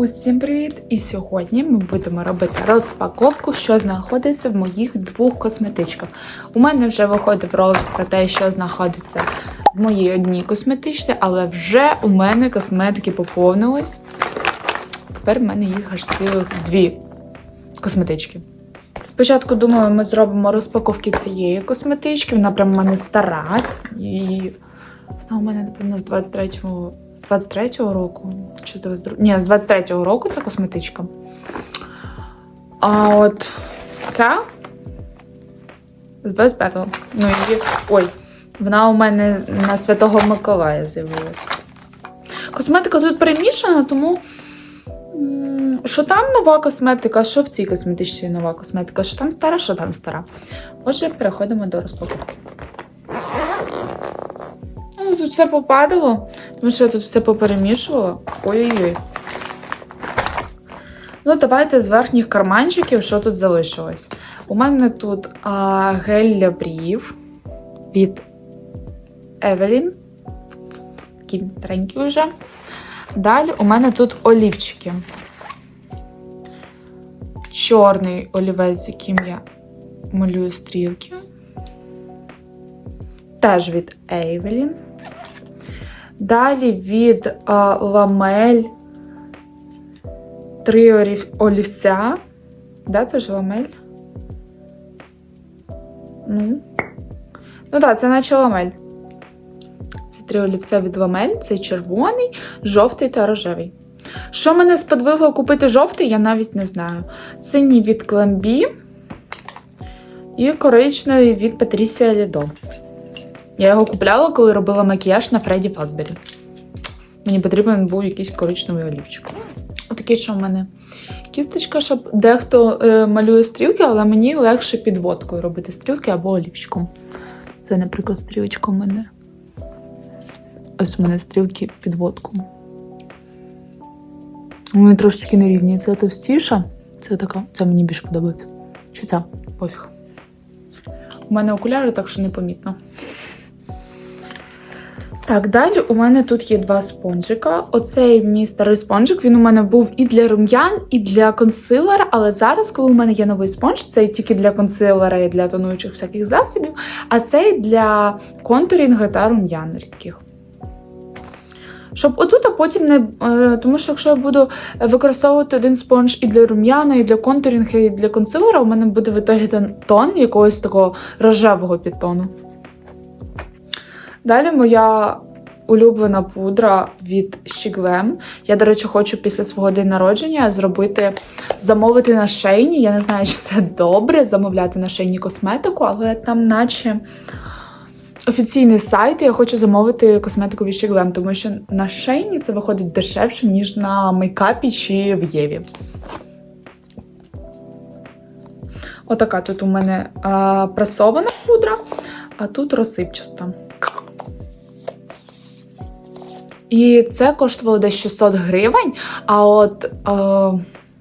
Усім привіт! І сьогодні ми будемо робити розпаковку, що знаходиться в моїх двох косметичках. У мене вже виходив ролик про те, що знаходиться в моїй одній косметичці, але вже у мене косметики поповнились. Тепер в мене їх аж цілих дві косметички. Спочатку думала, ми зробимо розпаковки цієї косметички. Вона прям у мене стара. І вона у мене, напевно, з 23-го з 23-го року. Чи з 22... Ні, з 23-го року ця косметичка. А от ця з 25-го. Ну, її... Ой, вона у мене на Святого Миколая з'явилася. Косметика тут перемішана, тому. Що там нова косметика, що в цій косметичці нова косметика, що там стара, що там стара. Отже, переходимо до розпаковки. Тут все попадало, тому що я тут все поперемішувала. Ой-ой-ой. Ну, давайте з верхніх карманчиків, що тут залишилось. У мене тут а, гель для брів від Evelyn. Такий старенький вже. Далі у мене тут олівчики. Чорний олівець, яким я малюю стрілки. Теж від Evelyn. Далі від а, ламель три олів- олівця. Да, це ж ламель? Ну. Ну так, це наче ламель. Це три олівця від ламель. Це червоний, жовтий та рожевий. Що мене сподвигло купити жовтий, я навіть не знаю. Синій від Кламбі і коричневий від Патрісія Лідо. Я його купляла, коли робила макіяж на Фредді Фазбері. Мені потрібен був якийсь коричневий олівчик. Отакий, що в мене кісточка, щоб дехто е, малює стрілки, але мені легше підводкою робити стрілки або олівчиком. Це, наприклад, стрілочка у мене. Ось у мене стрілки підводком. Вони трошечки нерівні. Це товстіша. Це така, це мені більше подобається. Чи ця? Пофіг. У мене окуляри, так що непомітно. Так, далі у мене тут є два спонжика. Оцей мій старий спонжик, він у мене був і для рум'ян, і для консилера. Але зараз, коли у мене є новий спонж, цей тільки для консилера і для тонуючих всяких засобів, а цей для контурінга та рум'ян рідких. Щоб отут, а потім не. е, Тому що якщо я буду використовувати один спонж і для рум'яна, і для контурінгу, і для консилера, у мене буде в ітогі тон- тон якогось такого рожевого підтону. Далі моя улюблена пудра від Shigwem. Я, до речі, хочу після свого день народження зробити, замовити на шейні. Я не знаю, чи це добре замовляти на шейні косметику, але там, наче офіційний сайт, і я хочу замовити косметику від Shigwem, тому що на шейні це виходить дешевше, ніж на мейкапі чи в Єві. Отака тут у мене а, пресована пудра, а тут розсипчаста. І це коштувало десь 600 гривень, а от е,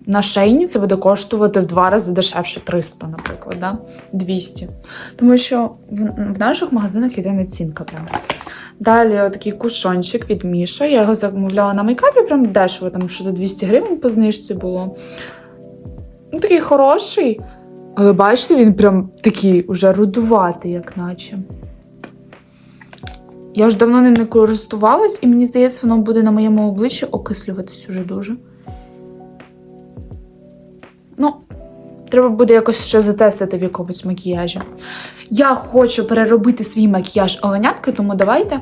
на шейні це буде коштувати в два рази дешевше 300, наприклад, да? 200. Тому що в, в наших магазинах йде націнка прям. Далі такий кушончик від Міша. Я його замовляла на мейкапі, прям дешево, там що до 200 гривень по знижці було. Ну, такий хороший. Але бачите, він прям такий уже рудуватий, як наче. Я вже давно ним не користувалась, і мені здається, воно буде на моєму обличчі окислюватись уже дуже. Ну, треба буде якось ще затестити в якомусь макіяжі. Я хочу переробити свій макіяж оленяткою, тому давайте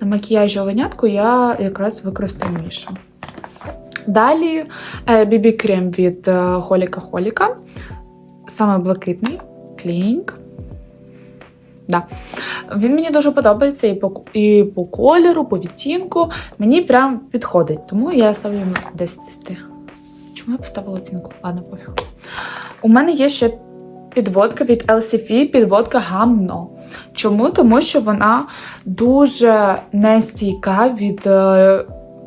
на макіяжі оленятку я якраз використаю Мішу. Далі BB крем від е, Холіка Холіка. Саме блакитний. Клінік. Да. Він мені дуже подобається і по, і по кольору, по відтінку. Мені прям підходить, тому я ставлю йому 10 з 10. Чому я поставила оцінку? Ладно, пофіг. У мене є ще підводка від LCF, підводка гамно. Чому? Тому що вона дуже нестійка від. е,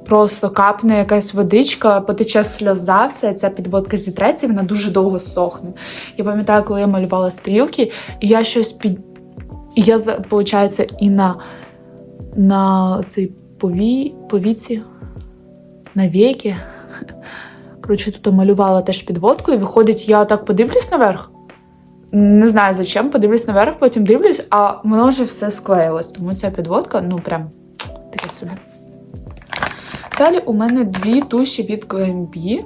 Просто капне якась водичка, потече сльоза, все ця підводка зітреться, і вона дуже довго сохне. Я пам'ятаю, коли я малювала стрілки, і я щось під, і я, виходить, і на, на цей пові, повіці, на віки Коротше, тут малювала теж підводку, і виходить, я так подивлюсь наверх. Не знаю зачем, подивлюсь наверх, потім дивлюсь, а воно вже все склеїлось. Тому ця підводка, ну прям таке собі. Далі у мене дві туші від Glambi,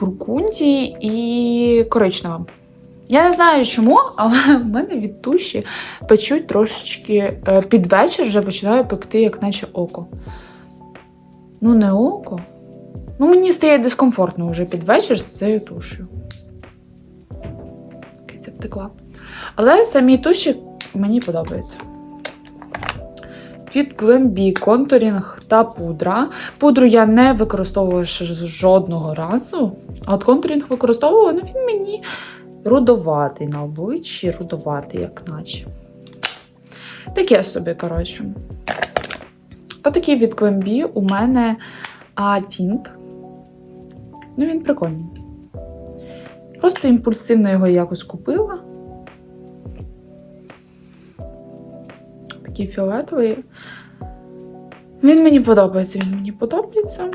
буркунді і коричнева. Я не знаю чому, але в мене від туші печуть трошечки е, під вечір вже починаю пекти, як наче око. Ну, не око. Ну, мені стає дискомфортно вже під вечір з цією тушею. Киця втекла. Але самі туші мені подобаються. Від Glambi контурінг та пудра. Пудру я не використовувала ще жодного разу. А от контурінг використовувала, ну він мені рудоватий на обличчі, рудоватий, як наче. Таке собі, коротше. Отакий від Glambi у мене а, тінт. Ну, він прикольний. Просто імпульсивно його якось купила. Такий фіолетовий. Він мені подобається, він мені подобається.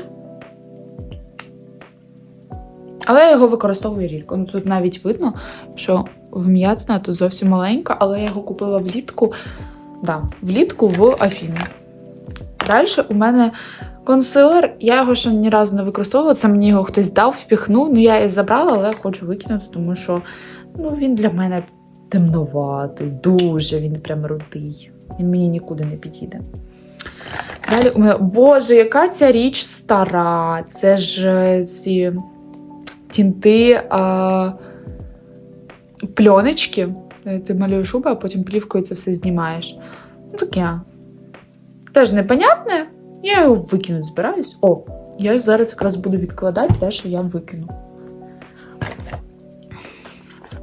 Але я його використовую рідко. Ну, Тут навіть видно, що вм'ятина тут зовсім маленька, але я його купила влітку. Да, влітку в Афіні. Далі у мене консилер. Я його ще ні разу не використовувала. Це мені його хтось дав, впіхнув. Ну, я її забрала, але хочу викинути, тому що ну, він для мене темноватий, дуже він прям рудий. Він мені нікуди не підійде. Далі у мене, Боже, яка ця річ стара! Це ж е, ці тінти, а, пленочки. Е, Ти малюєш шубу, а потім плівкою це все знімаєш. Ну таке. Теж непонятне. Я його викинути збираюсь. О, я зараз якраз буду відкладати те, що я викину.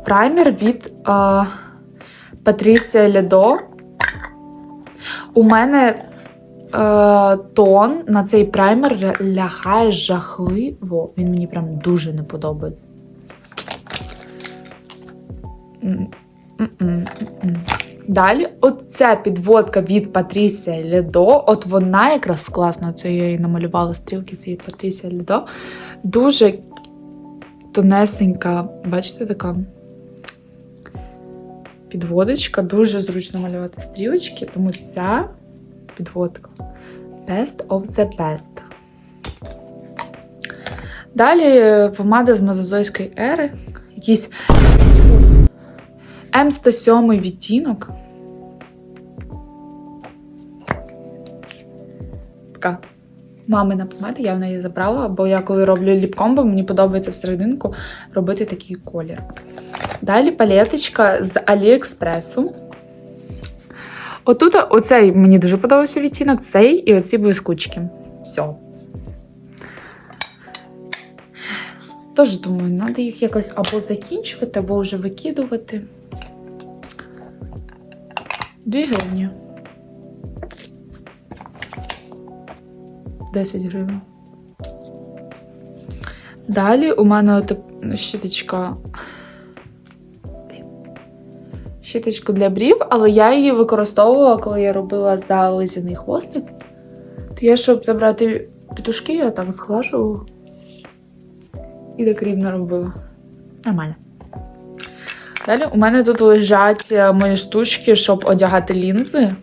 Праймер від а, Patricia Ledo. У мене е, тон на цей праймер ля- лягає жахливо. Він мені прям дуже не подобається. М, м-м, м-м. Далі, оця підводка від Патрісія Ледо, от вона якраз класна, це я її намалювала стрілки цієї Патрісія Ледо. Дуже тонесенька, бачите, така підводочка, дуже зручно малювати стрілочки, тому ця підводка Best of the best. Далі е, помада з мезозойської ери, якийсь М107 відтінок. Така мамина помада, я в неї забрала, бо я коли роблю ліпкомбо, мені подобається всерединку робити такий колір. Далі палеточка з Аліекспресу. Отут оцей мені дуже подобався відтінок, цей і оці блискучки. Все. Тож, думаю, треба їх якось або закінчувати, або вже викидувати. Дві гривні. 10 гривень. Далі у мене щіточка. Блін. Щіточка для брів, але я її використовувала, коли я робила зализяний хвостик. То я, щоб забрати петушки, я так сглажувала. І так рівно робила. Нормально. Далі у мене тут лежать е, мої штучки, щоб одягати лінзи.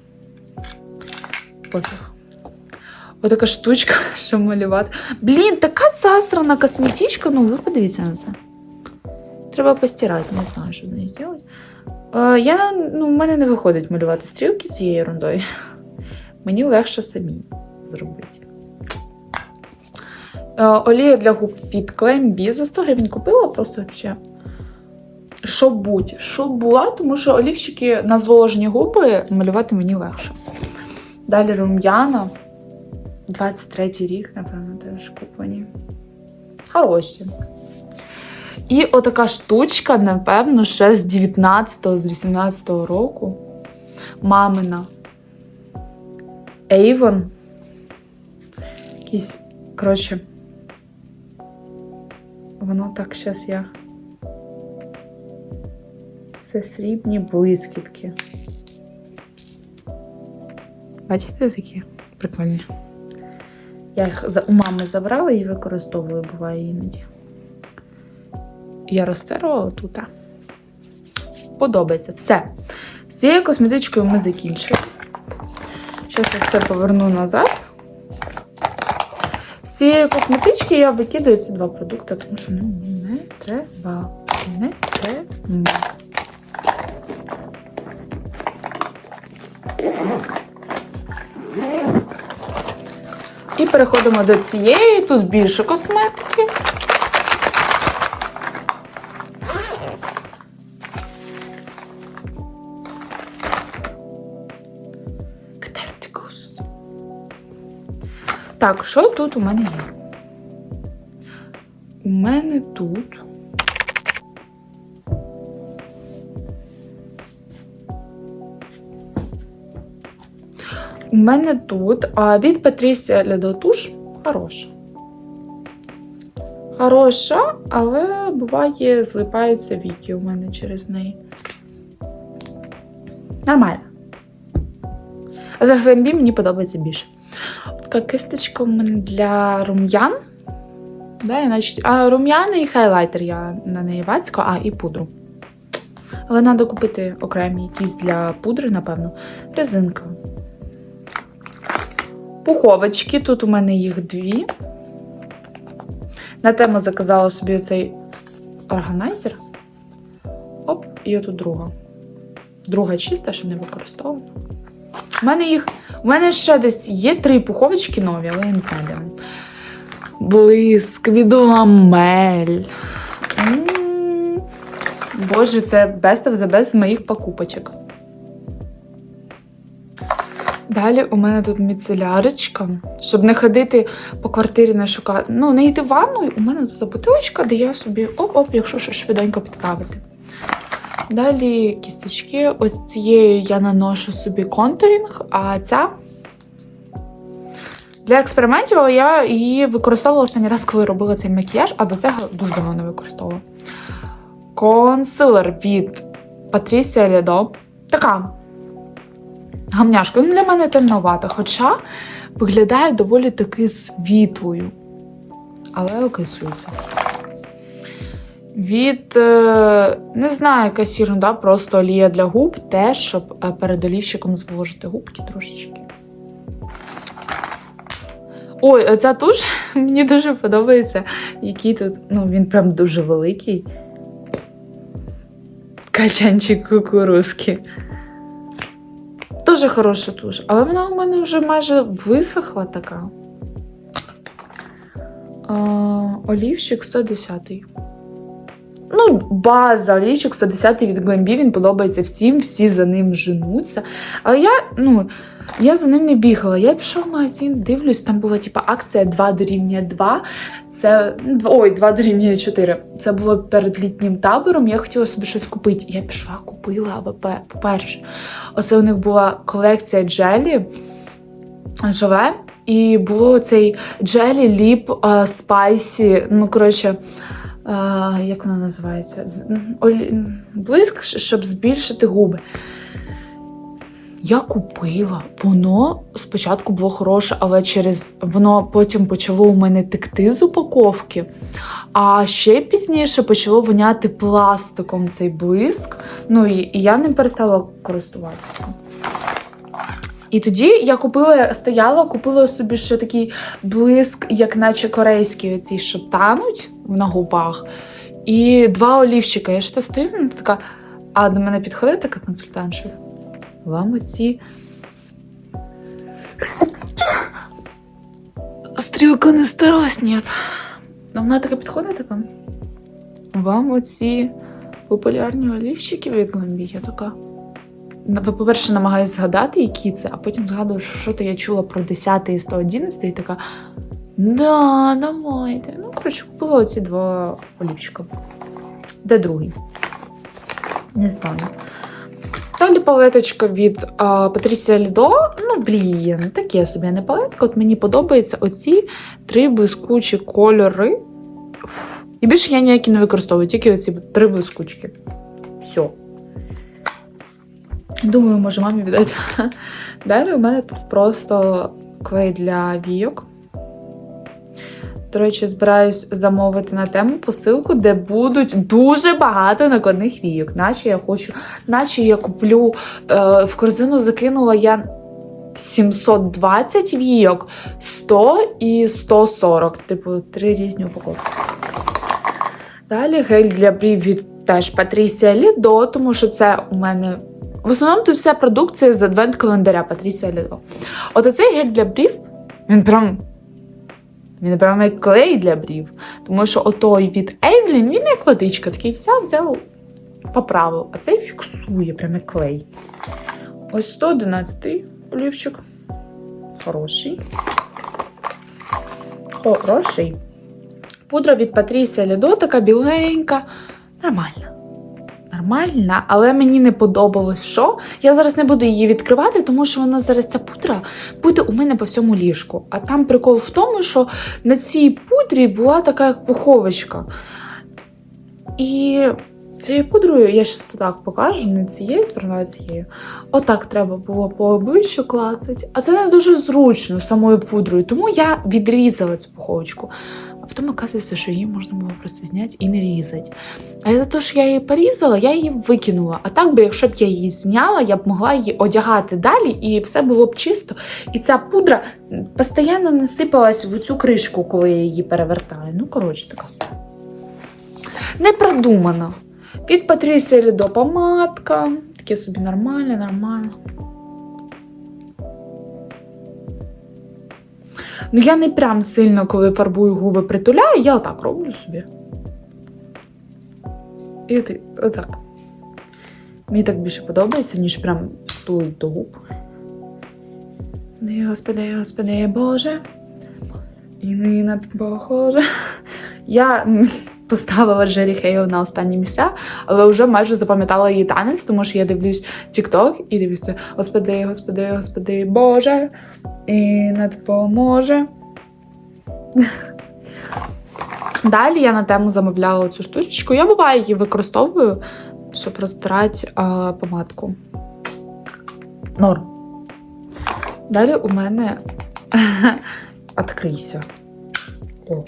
Пофіг. Отака штучка, щоб малювати. Блін, така засрана косметичка. Ну, ви подивіться на це. Треба постирати, не знаю, що з нею зробити. Е, я, ну, в мене не виходить малювати стрілки цією ерундою. Мені легше самі зробити. Е, олія для губ від Glambi за 100 гривень купила, просто ще. Щоб будь, щоб була, тому що олівчики на зволожені губи малювати мені легше. Далі рум'яна. 23 рік, напевно, теж куплені. Хороші. І отака штучка, напевно, ще з 19-го, з 18-го року. Мамина. Avon. Якийсь, коротше. Воно так зараз я. Це срібні блискітки. Бачите такі? Прикольні. Я їх у мами забрала і використовую, буває іноді. Я розтерла тут. Подобається. Все. З цією косметичкою ми закінчили. Зараз я все поверну назад. З цієї косметички я викидаю ці два продукти, тому що мені не треба. Не треба. І переходимо до цієї, тут більше косметики. Так, що тут у мене є? У мене тут. У мене тут а, від Патрісія Ледотуш хороша. Хороша, але буває, злипаються віки у мене через неї. Нормально. А за глембі мені подобається більше. Така кисточка у мене для рум'ян. Да, і значить, а рум'яни і хайлайтер я на неї вацько, а і пудру. Але треба купити окремі якісь для пудри, напевно. Резинка. Пуховочки. Тут у мене їх дві. На тему заказала собі оцей органайзер. Оп, і отут друга. Друга чиста, ще не використовувана. У мене їх. У мене ще десь є три пуховочки нові, але я не знаю, де. Блиск від Боже, це best of the best з моїх покупочок. Далі у мене тут міцелярочка, щоб не ходити по квартирі, не шукати. Ну, не йти в ванну, у мене тут бутилочка, де я собі оп-оп, якщо що швиденько підправити. Далі кісточки. Ось цією я наношу собі контурінг, а ця для експериментів я її використовувала останній раз, коли робила цей макіяж, а до цього дуже давно не використовувала. Консилер від Patricia Lido. Така гамняшка. Він для мене темновата, хоча виглядає доволі таки світлою. Але окислюється. Від, е, не знаю, якась ерунда, просто олія для губ, теж, щоб е, перед олівчиком зволожити губки трошечки. Ой, оця туш мені дуже подобається, який тут, ну, він прям дуже великий. Качанчик кукурузки. Дуже хороша туш, але вона у мене вже майже висохла така. Олівчик 110. Ну, база, олівчик 110 від Glambi, він подобається всім, всі за ним женуться. Але я, ну, я за ним не бігала. Я пішла в магазин, дивлюсь, там була типа акція 2 дорівнює 2. Це ой, 2 дорівнює 4. Це було перед літнім табором. Я хотіла собі щось купити. Я пішла, купила, пе- по-перше, оце у них була колекція джелі живе. І було цей джелі ліп спайсі. Ну, коротше, а, як воно називається? Блиск, щоб збільшити губи. Я купила. Воно спочатку було хороше, але через воно потім почало у мене текти з упаковки. А ще пізніше почало воняти пластиком цей блиск. Ну і, і я ним перестала користуватися. І тоді я купила, стояла, купила собі ще такий блиск, як наче корейський, оці, що тануть на губах. І два олівчика. Я ж то стою, вона така. А до мене підходить така консультантша. Вам оці. Стрілка не старалась, ні. Ну, вона така підходить така. Вам оці популярні олівчики від Glambi? Я така. По-перше, намагаюся згадати, які це, а потім згадую, що то я чула про 10 і 111 і така. Да, давайте. Ну, коротше, купила оці два олівчика. Де другий? Не знаю. Далі палеточка від а, Патрісія Лідо. Ну, блін, таке собі не палетка. От мені подобаються оці три блискучі кольори. І більше я ніякі не використовую, тільки оці три блискучки. Все. Думаю, може мамі віддати. Далі у мене тут просто клей для війок. До речі, збираюсь замовити на тему посилку, де будуть дуже багато накладних війок. Наче я хочу, наче я куплю е, в корзину закинула я 720 війок, 100 і 140. Типу, три різні упаковки. Далі гель для брів від теж Патрісія Лідо, тому що це у мене. В основному тут вся продукція з адвент-календаря Патрісія Лідо. От оцей гель для брів, він прям. Він прям як клей для брів. Тому що отой від Evelyn, він як водичка, такий взяв, взяв, поправив. А цей фіксує, прям як клей. Ось 111 олівчик. Хороший. Хороший. Пудра від Патрісія Лідо така біленька. Нормальна. Нормальна, але мені не подобалось, що я зараз не буду її відкривати, тому що вона зараз ця пудра буде у мене по всьому ліжку. А там прикол в тому, що на цій пудрі була така як пуховочка. І цією пудрою, я щас так покажу, не цією стороною, цією. Отак треба було по обличчю клацати. А це не дуже зручно самою пудрою, тому я відрізала цю пуховочку. А потім оказується, що її можна було просто зняти і не різати. А за те, що я її порізала, я її викинула. А так би, якщо б я її зняла, я б могла її одягати далі, і все було б чисто. І ця пудра постійно не сипалась в цю кришку, коли я її перевертаю. Ну, коротше, така. Не продумано. Від Патрісія Лідо помадка. Таке собі нормально, нормально. Ну, я не прям сильно, коли фарбую губи притуляю, я отак роблю собі. І от, отак. Мені так більше подобається, ніж прям тулить до губ. Господи, Господи, Боже. І не над Боже. Я поставила Джері Хейл на останні місця, але вже майже запам'ятала її танець, тому що я дивлюсь TikTok і дивлюся Господи, Господи, Господи, Боже, і не допоможе. Далі я на тему замовляла цю штучку. Я буває її використовую, щоб розтирати а, помадку. Норм. Далі у мене Открийся. О.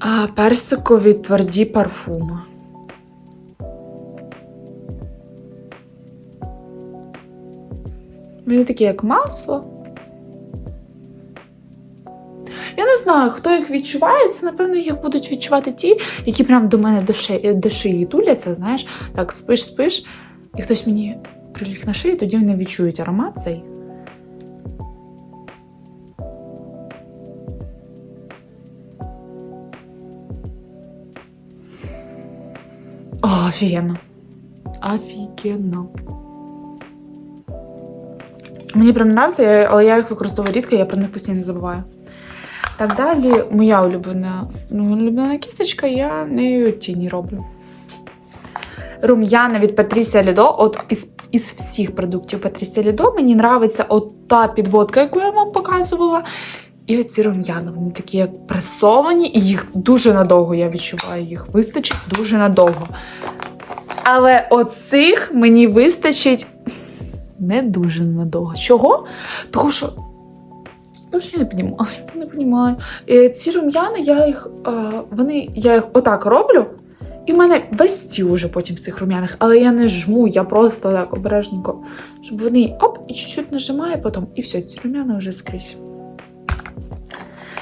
А, персикові тверді парфуми. Вони такі, як масло. Я не знаю, хто їх відчуває. Це, напевно, їх будуть відчувати ті, які прям до мене до шиї, до шиї туляться, знаєш, так спиш, спиш, і хтось мені приліг на шию, тоді вони відчують аромат цей. Офігенно. Офігенно. Мені прям нравиться, я- але я їх використовую рідко, я про них постійно забуваю. Так далі, моя улюблена, ну, улюблена кісточка, я нею тіні роблю. Рум'яна від Патрісія Лідо. От із, із всіх продуктів Патрісія Лідо мені нравиться от та підводка, яку я вам показувала. І оці рум'яна, вони такі як пресовані, і їх дуже надовго, я відчуваю, їх вистачить дуже надовго. Але оцих мені вистачить не дуже надовго. Чого? Тому що. Тому що я не розумію. Не розумію. Е, Ці рум'яни, я їх, е, вони, я їх отак роблю, і в мене весь стіл уже потім в цих рум'яних, але я не жму, я просто так обережненько, щоб вони оп, і чуть-чуть нажимаю потім, і все, ці рум'яни вже скрізь.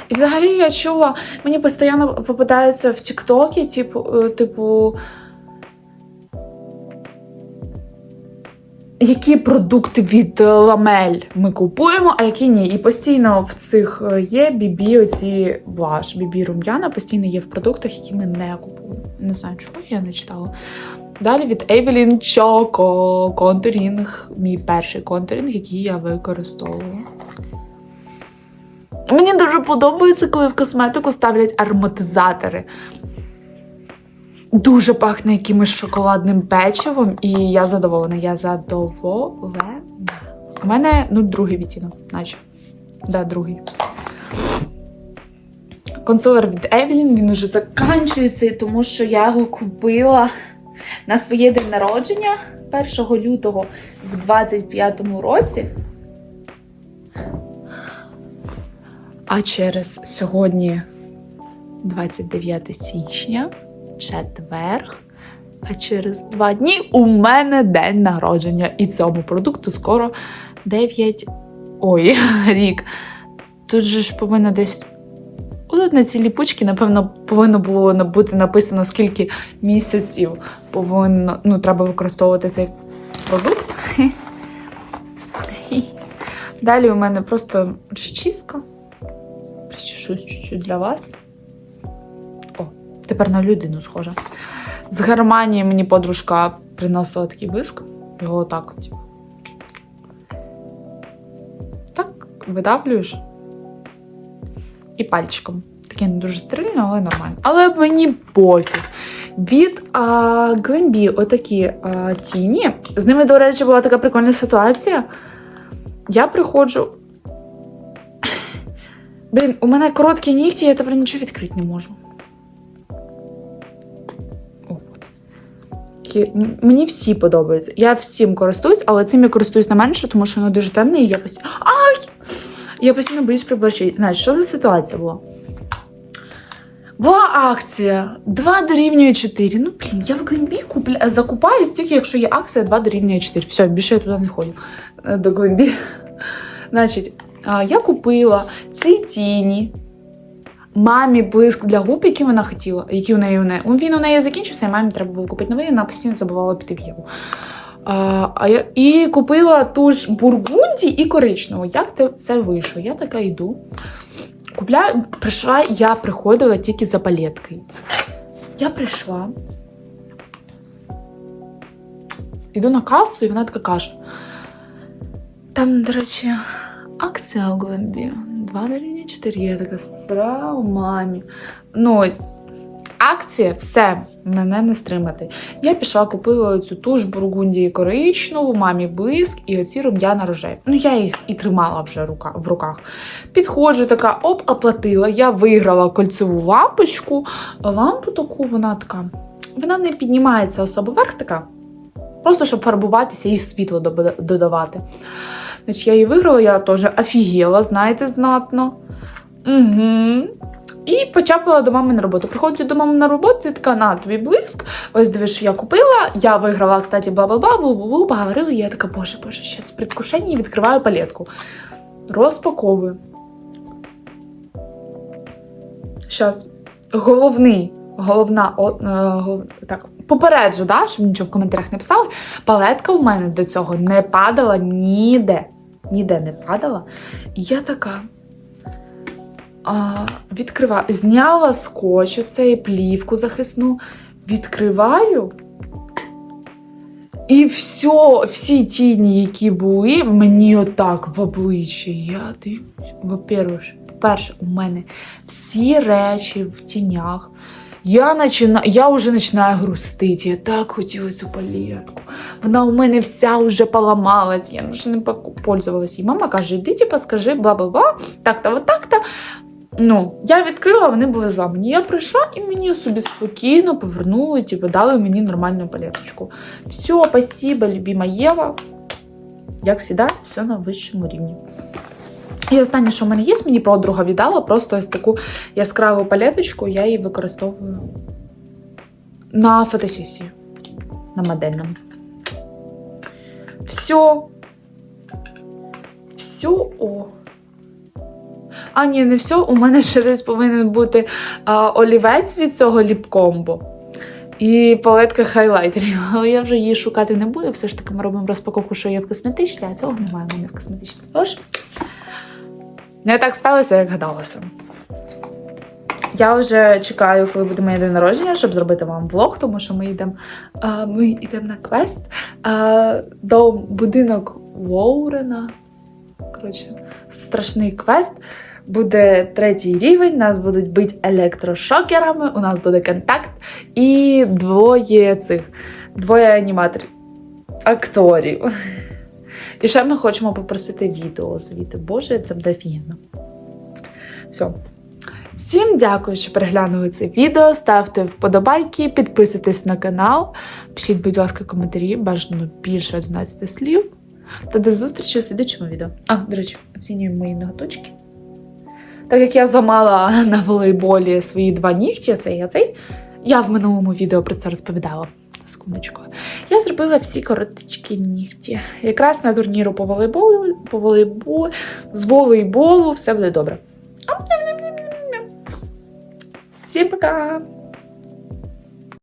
І взагалі я чула, мені постійно попадаються в Тіктокі, типу, е, типу. Які продукти від е, ламель ми купуємо, а які ні. І постійно в цих е, є бібі, оці блаш, бібі рум'яна постійно є в продуктах, які ми не купуємо. Не знаю, чого я не читала. Далі від Evelyn Choco контурінг, мій перший контурінг, який я використовую. Мені дуже подобається, коли в косметику ставлять ароматизатори. Дуже пахне якимось шоколадним печивом, і я задоволена. Я задоволена. У мене ну, другий відтінок, наче. Да, другий. Консилер від Evelyn, він уже заканчується, тому що я його купила на своє день народження 1 лютого в 25-му році. А через сьогодні 29 січня, четверг. А через два дні у мене день народження. І цьому продукту скоро 9. Ой, рік. Тут же ж повинно десь. Тут на цій ліпучці, напевно, повинно було бути написано, скільки місяців повинно, ну, треба використовувати цей продукт. Далі у мене просто розчіска. Причешусь чуть-чуть для вас. Тепер на людину схожа. З Германії мені подружка приносила такий блиск. Його отак. Типу. Так, видавлюєш. І пальчиком. Таке не дуже стерильно, але нормально. Але мені пофіг. Від а, Glambi отакі а, тіні. З ними, до речі, була така прикольна ситуація. Я приходжу. Блін, у мене короткі нігті, я тепер нічого відкрити не можу. Такі, Мені всі подобаються. Я всім користуюсь, але цим я користуюсь не менше, тому що воно дуже темне і я постійно. Ай! Я постійно боюсь приборщити. Знаєш, що за ситуація була? Була акція 2 дорівнює 4. Ну, блін, я в Глембі купля... закупаюсь тільки, якщо є акція 2 дорівнює 4. Все, більше я туди не ходжу е, до Глембі. Значить, я купила ці тіні. Мамі блиск для губ, який вона хотіла, який у неї у неї. Він у неї закінчився, і мамі треба було купити новий, і вона постійно забувала піти в Єву. А, а я, і купила ту ж бургунді і коричневу. Як це вийшло? Я така йду. Купляю, прийшла, я приходила тільки за палеткою. Я прийшла. Іду на касу, і вона така каже: там, до речі, акція у Глембі. 2 на рівні 4. Я така срау мамі. Ну, акція, все, мене не стримати. Я пішла, купила цю туш бургундії коричневу, мамі блиск і оці рум'яна рожеві. Ну, я їх і тримала вже рука, в руках. Підходжу, така, оп, оплатила. Я виграла кольцеву лампочку. Лампу таку, вона така. Вона не піднімається особо вверх така. Просто щоб фарбуватися і світло додавати. Значить, я її виграла, я теж офігела, знаєте, знатно. Угу. І почапала до мами на роботу. Приходжу до мами на роботу, і така, на тобі блиск. Ось дивись, що я купила. Я виграла, кстати, бла-бла-бла, бу-бу-бу, поговорила. І я така, боже, боже, зараз в предвкушенні відкриваю палетку. Розпаковую. Зараз. Головний, головна, о, е, гол- так, попереджу, да, щоб нічого в коментарях не писали. Палетка в мене до цього не падала ніде. Ніде не падала. І я така. А, відкриваю, зняла скотч, оцей плівку захисну, відкриваю. І все, всі тіні, які були, мені отак в обличчя. Я дивлюсь. Во-первых, по-перше, у мене всі речі в тінях. Я, начина... я вже починаю грустити. Я так хотіла цю палетку. Вона у мене вся вже поламалась, я вже не пользувалась. І мама каже: іди, типа, скажи бла-бла-бла, так-то, от так-то. Ну, я відкрила, вони були зламані. Я прийшла і мені собі спокійно повернули, типу, дали мені нормальну палеточку. Все, спасибо, любима Єва. Як завжди, все на вищому рівні. І останнє, що в мене є, мені подруга віддала просто ось таку яскраву палеточку, я її використовую на фотосесії, на модельному. Все. Все. О. А, ні, не все. У мене ще десь повинен бути а, олівець від цього ліпкомбо. І палетка хайлайтерів. Але я вже її шукати не буду. Все ж таки ми робимо розпаковку, що є в косметичній, а цього немає в мене в косметичній. Тож, не так сталося, як гадалося. Я вже чекаю, коли буде моє день народження, щоб зробити вам влог, тому що ми йдемо ми йдемо на квест до будинок Лоурена. Коротше, страшний квест. Буде третій рівень, нас будуть бити електрошокерами, у нас буде контакт і двоє цих, двоє аніматорів, акторів. І ще ми хочемо попросити відео звідти. Боже, це буде офігенно. Все. Всім дякую, що переглянули це відео. Ставте вподобайки, підписуйтесь на канал, пишіть, будь ласка, коментарі, бажано більше 11 слів. Та до зустрічі у слідчому відео. А, до речі, оцінюємо мої ноготочки. Так як я зламала на волейболі свої два нігті, оцей і оцей, я в минулому відео про це розповідала. Секундочку. Я зробила всі короткі нігті. Якраз на турніру по волейболу, по волейболу, з волейболу все буде добре. Всім пока!